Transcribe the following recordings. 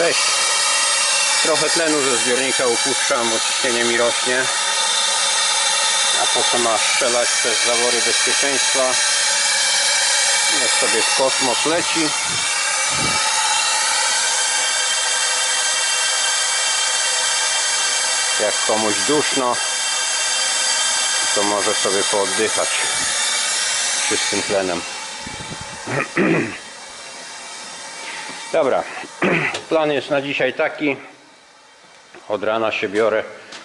Cześć. Trochę tlenu ze zbiornika upuszczam, bo ciśnienie mi rośnie. A po co ma strzelać przez zawory bezpieczeństwa? Niech sobie w kosmos leci. Jak komuś duszno, to może sobie pooddychać czystym tlenem. Dobra, plan jest na dzisiaj taki. Od rana się biorę,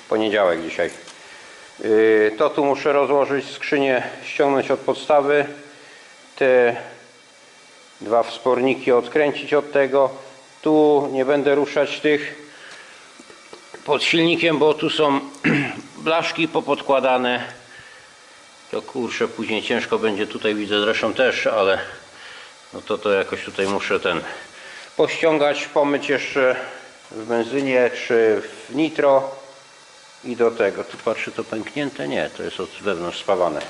poniedziałek dzisiaj. Yy, To tu muszę rozłożyć skrzynię, ściągnąć od podstawy. Te dwa wsporniki odkręcić od tego. Tu nie będę ruszać tych pod silnikiem, bo tu są blaszki popodkładane. To kurczę, później ciężko będzie tutaj widzę zresztą też, ale no to to jakoś tutaj muszę ten pościągać, pomyć jeszcze w benzynie czy w nitro i do tego. Tu patrzę to pęknięte? Nie, to jest od wewnątrz spawane.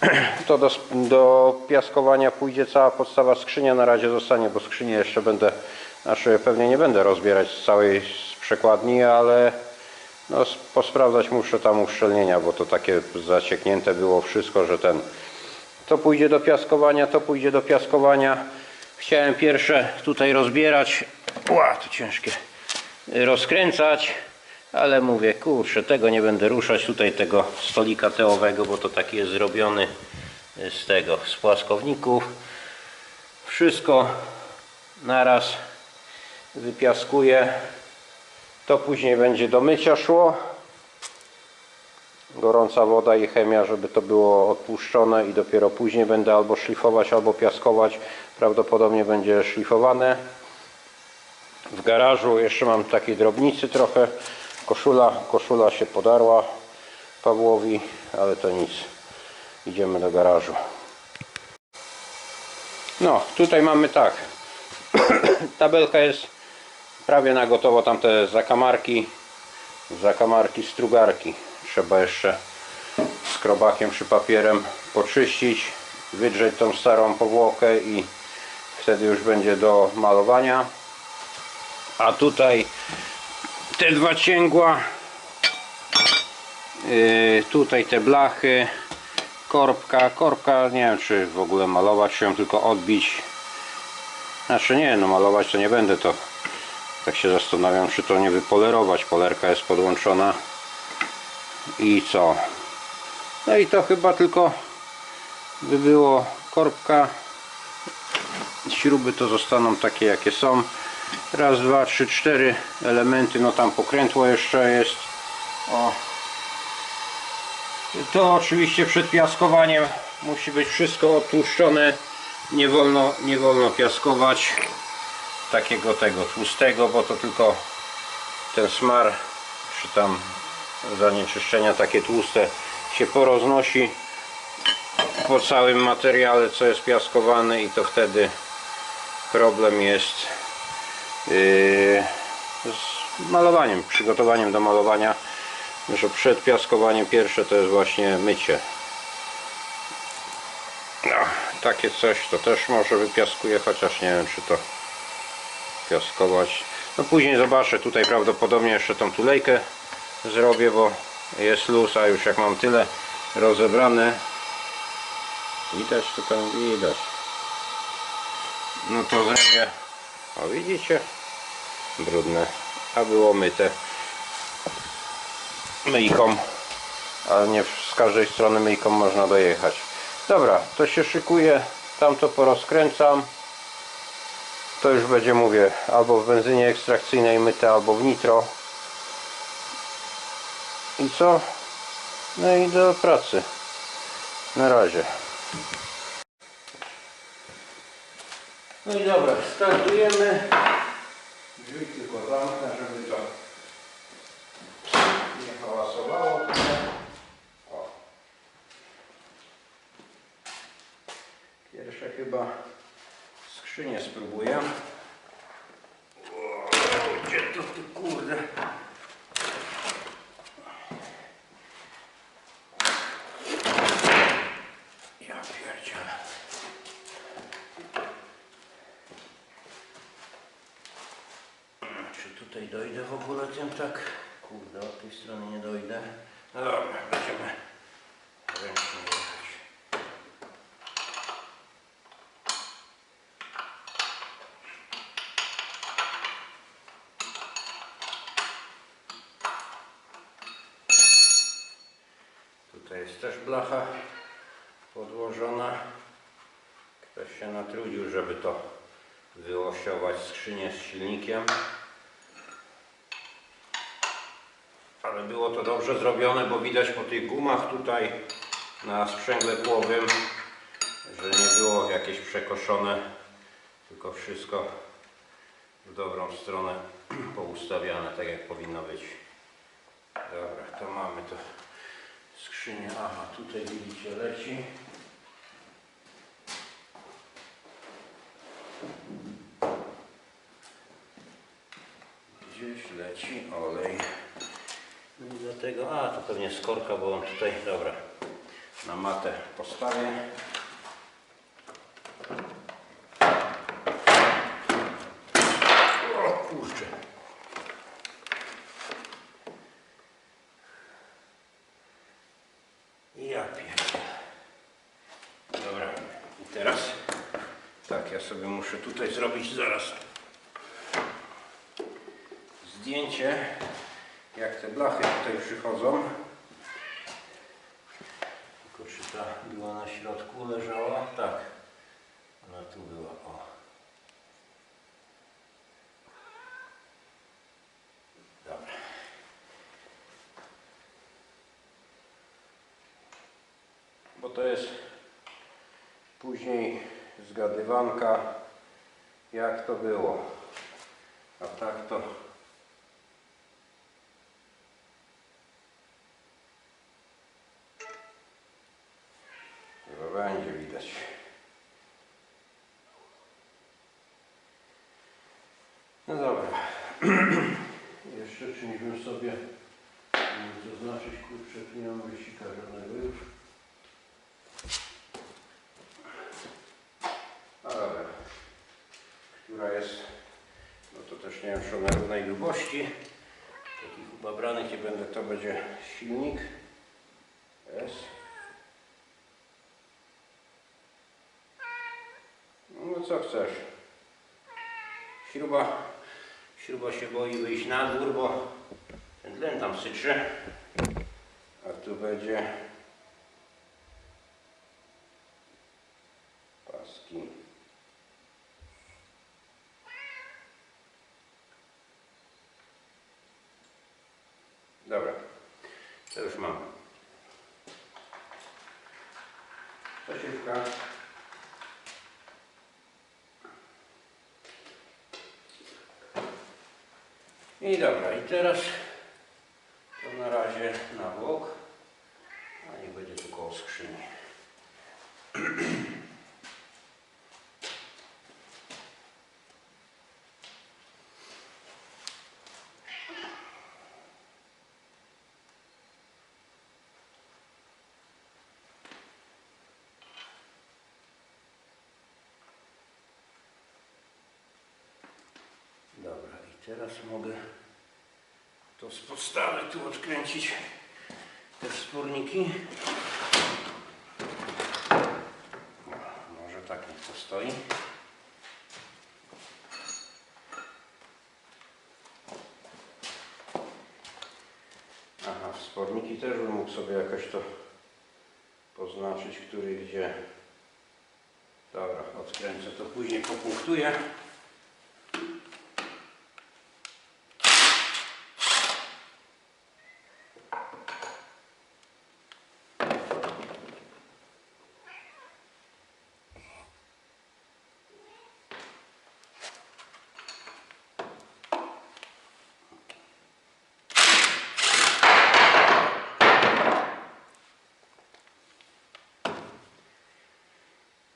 To do, do piaskowania pójdzie cała podstawa skrzynia na razie zostanie, bo skrzynię jeszcze będę, znaczy pewnie nie będę rozbierać z całej z przekładni, ale no, posprawdzać muszę tam uszczelnienia, bo to takie zacieknięte było wszystko, że ten to pójdzie do piaskowania, to pójdzie do piaskowania. Chciałem pierwsze tutaj rozbierać. Ła, to ciężkie. Rozkręcać, ale mówię, kurczę, tego nie będę ruszać. Tutaj tego stolika teowego, bo to taki jest zrobiony z tego, z płaskowników. Wszystko naraz wypiaskuję. To później będzie do mycia szło gorąca woda i chemia, żeby to było odpuszczone i dopiero później będę albo szlifować, albo piaskować. Prawdopodobnie będzie szlifowane. W garażu jeszcze mam takiej drobnicy trochę. Koszula, koszula się podarła Pawłowi, ale to nic. Idziemy do garażu. No, tutaj mamy tak. Tabelka jest prawie na gotowo. Tamte zakamarki, zakamarki, strugarki trzeba jeszcze skrobakiem czy papierem poczyścić, wydrzeć tą starą powłokę i wtedy już będzie do malowania. A tutaj te dwa cięgła, yy, tutaj te blachy, korbka, korbka nie wiem czy w ogóle malować, ją tylko odbić. Znaczy nie, no malować to nie będę to. Tak się zastanawiam, czy to nie wypolerować. Polerka jest podłączona i co? No i to chyba tylko by było korbka. Śruby to zostaną takie jakie są. Raz, dwa, trzy, cztery elementy. No tam pokrętło jeszcze jest. O. To oczywiście przed piaskowaniem musi być wszystko odtłuszczone nie wolno, nie wolno piaskować takiego tego tłustego bo to tylko ten smar czy tam zanieczyszczenia takie tłuste się poroznosi po całym materiale co jest piaskowany i to wtedy problem jest yy, z malowaniem, przygotowaniem do malowania. Że przed piaskowaniem pierwsze to jest właśnie mycie. No, takie coś to też może wypiaskuję chociaż nie wiem czy to piaskować. No później zobaczę tutaj prawdopodobnie jeszcze tą tulejkę zrobię, bo jest luz, a już jak mam tyle rozebrane widać to tam widać. No to zrobię. O widzicie? Brudne, a było myte. Myjką. Ale nie z każdej strony myjką można dojechać. Dobra, to się szykuje tamto porozkręcam. To już będzie mówię albo w benzynie ekstrakcyjnej myte albo w nitro i co? No i do pracy. Na razie. No i dobra, startujemy. Drzwi tylko zamknę, żeby to nie hałasowało. O. Pierwsze chyba skrzynię spróbuję. O, gdzie to ty kurde? Ja pierdzielę. w ogóle tym tak? Kurde, od tej strony nie dojdę. No dobra, będziemy ręcznie jechać. Tutaj jest też blacha podłożona. Ktoś się natrudził, żeby to wyosiować skrzynię z silnikiem. Ale było to dobrze zrobione, bo widać po tych gumach tutaj na sprzęgle kłowym, że nie było jakieś przekoszone, tylko wszystko w dobrą stronę poustawiane, tak jak powinno być. Dobra, to mamy to skrzynię. Aha, tutaj widzicie leci. Gdzieś leci olej. Dlatego, a to pewnie skorka, bo on tutaj, dobra, na matę postawię. Ja pierdolę. Dobra, i teraz tak, ja sobie muszę tutaj zrobić zaraz zdjęcie, jak te blachy tutaj przychodzą. Tylko czy ta była na środku leżała? Tak, ona tu była, o. Dobra. Bo to jest później zgadywanka, jak to było. A tak to Chyba będzie widać. No dobra. Jeszcze czymś bym sobie mógł zaznaczyć, kurczę, tu nie mam wysika żadnego już. No dobra. Która jest, no to też nie wiem, czy ona długości. Takich ubabranych nie będę, to będzie silnik. Jest. No co chcesz? Śruba, śruba się boi wyjść na dwór, bo ten tlen tam syczy. A tu będzie いいだから行っら teraz mogę to z podstawy tu odkręcić te wsporniki. Może tak niech to stoi. Aha, wsporniki też bym mógł sobie jakoś to poznaczyć, który gdzie. Dobra, odkręcę to później popunktuję.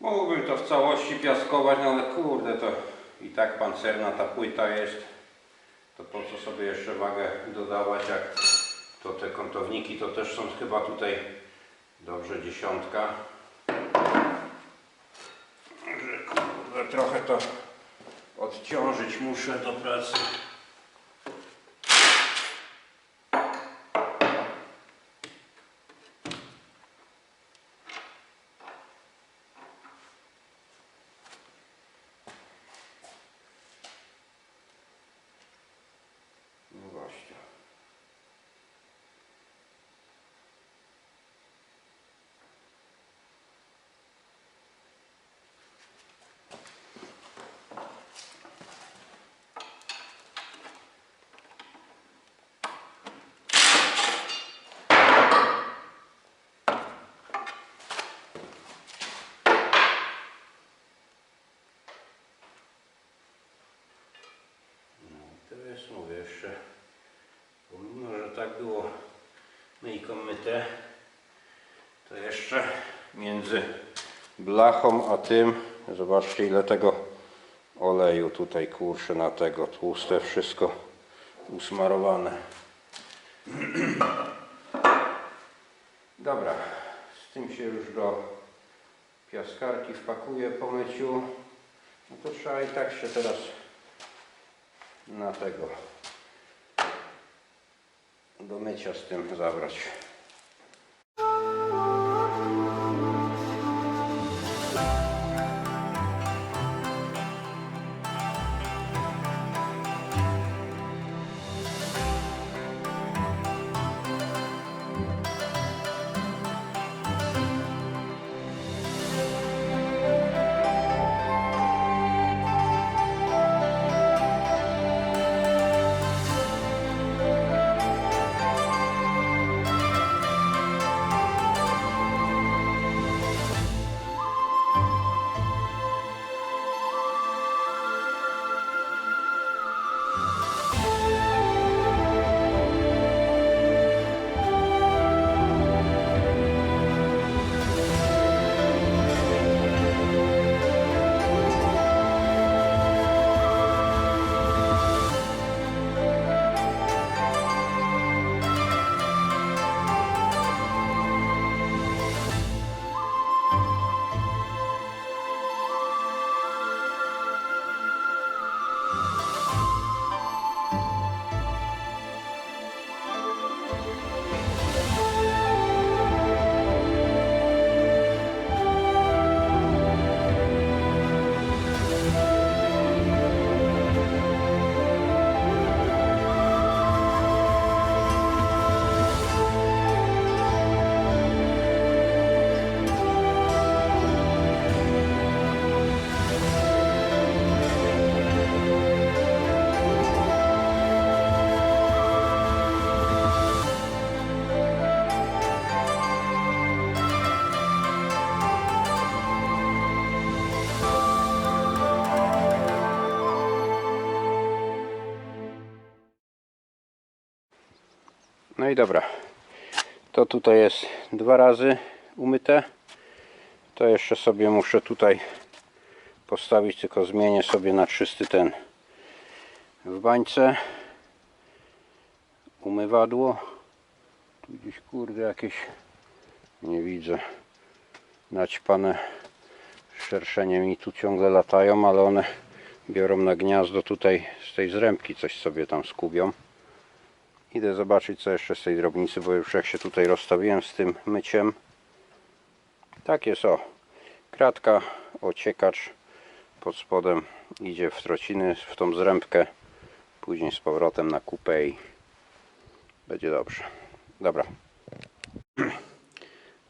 Mógłbym to w całości piaskować, no ale kurde, to i tak pancerna ta płyta jest. To po co sobie jeszcze wagę dodawać, jak to te kątowniki to też są chyba tutaj dobrze dziesiątka. Kurde, trochę to odciążyć muszę do pracy. tak było myjką myte, to jeszcze między blachą a tym, zobaczcie ile tego oleju tutaj kurczę na tego tłuste wszystko usmarowane. Dobra, z tym się już do piaskarki wpakuję po myciu. No to trzeba i tak się teraz na tego do mycia z tym zabrać. No i dobra. To tutaj jest dwa razy umyte. To jeszcze sobie muszę tutaj postawić, tylko zmienię sobie na czysty ten w bańce. Umywadło. Tu gdzieś kurde jakieś nie widzę. Naćpane szerszenie mi tu ciągle latają, ale one biorą na gniazdo tutaj z tej zrębki coś sobie tam skubią. Idę zobaczyć co jeszcze z tej drobnicy, bo już jak się tutaj rozstawiłem z tym myciem. Tak jest o. Kratka, ociekacz pod spodem idzie w trociny, w tą zrębkę. Później z powrotem na kupę i będzie dobrze. Dobra.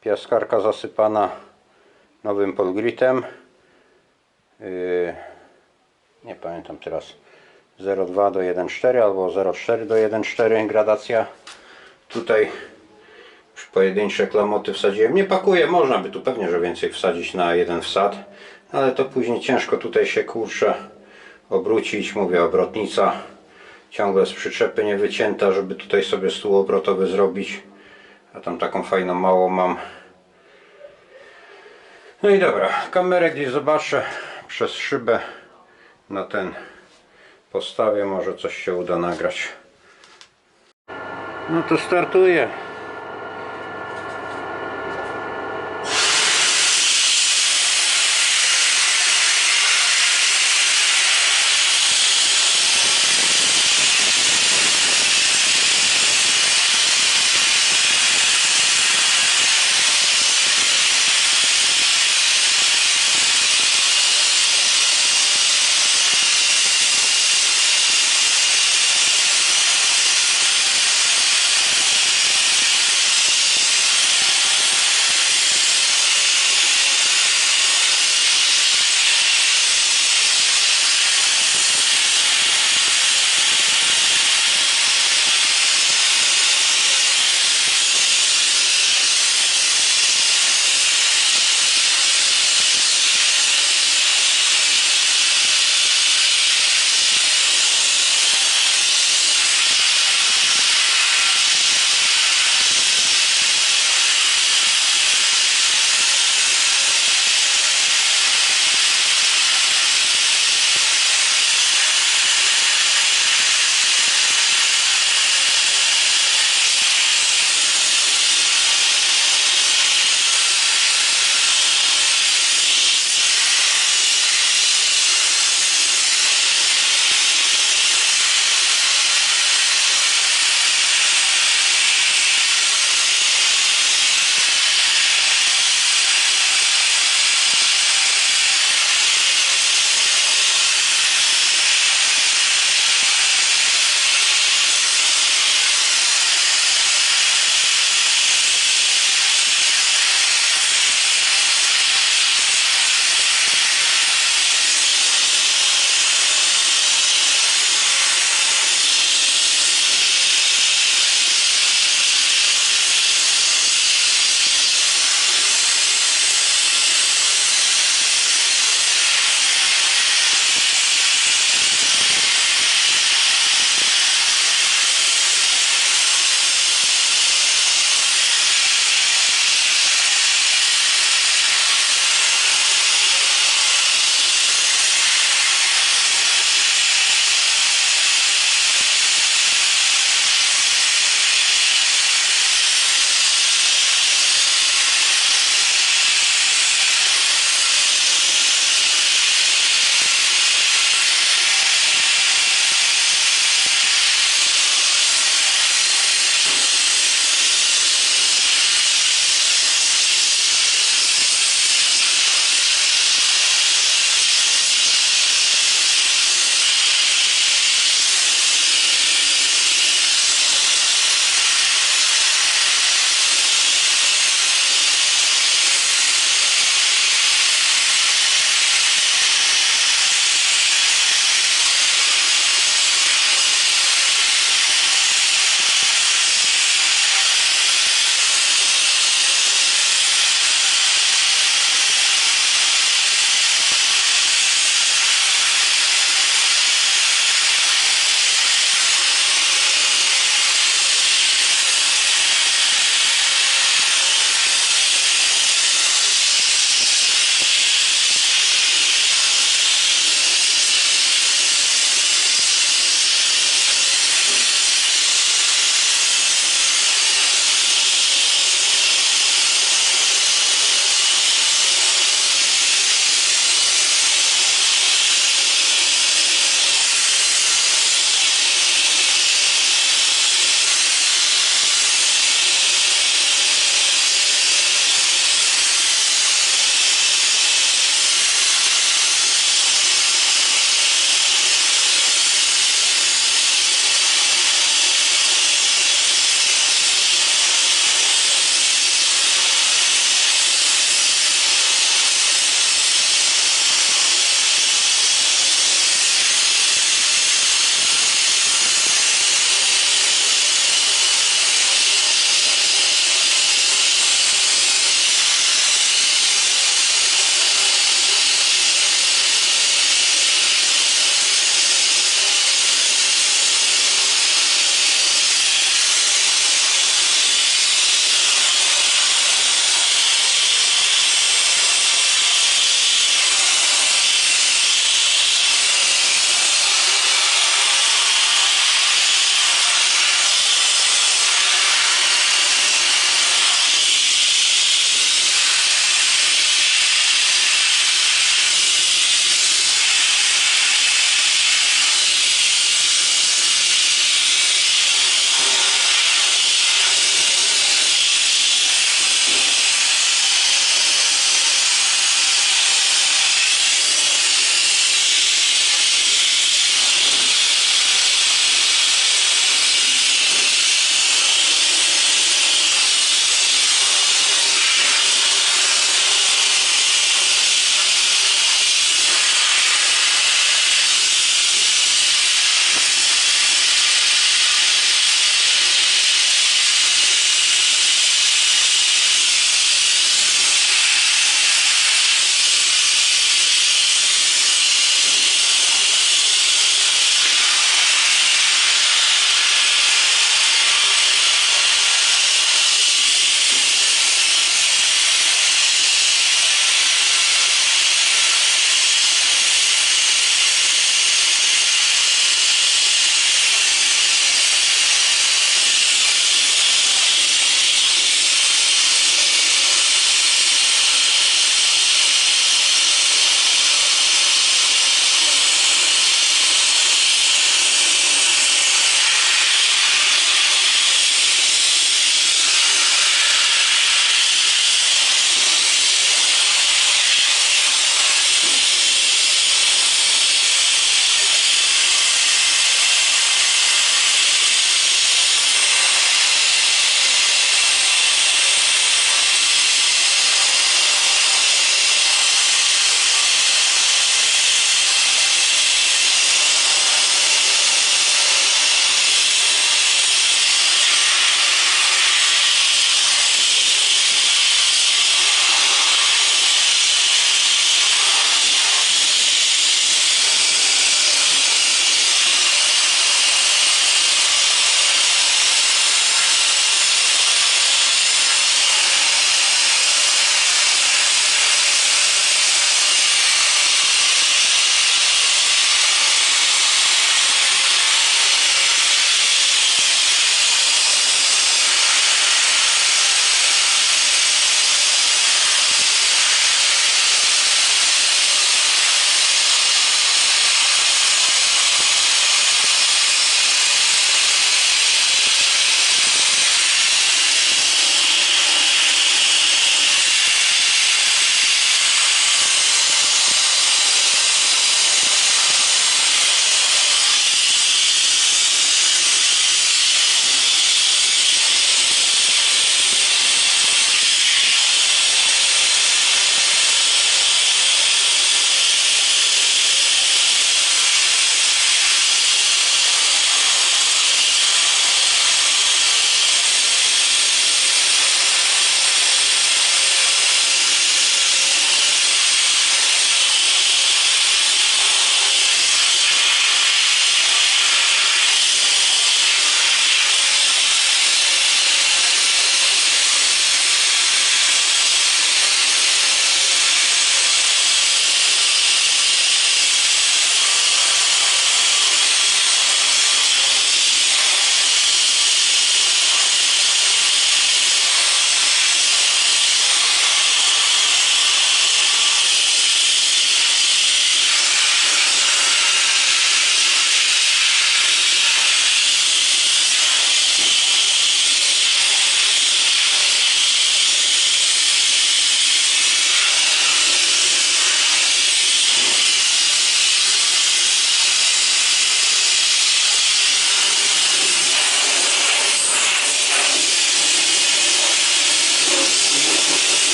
Piaskarka zasypana nowym polgritem. Yy, nie pamiętam teraz 0,2 do 1,4 albo 0,4 do 1,4 gradacja. Tutaj pojedyncze klamoty wsadziłem. Nie pakuję, można by tu pewnie, że więcej wsadzić na jeden wsad, ale to później ciężko tutaj się kurczę obrócić. Mówię, obrotnica ciągle z przyczepy nie wycięta, żeby tutaj sobie stół obrotowy zrobić. A tam taką fajną małą mam. No i dobra, kamerę gdzieś zobaczę przez szybę na ten postawię, może coś się uda nagrać. No to startuję.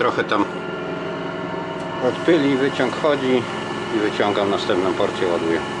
Trochę tam odpyli, wyciąg chodzi i wyciągam następną porcję ładuję.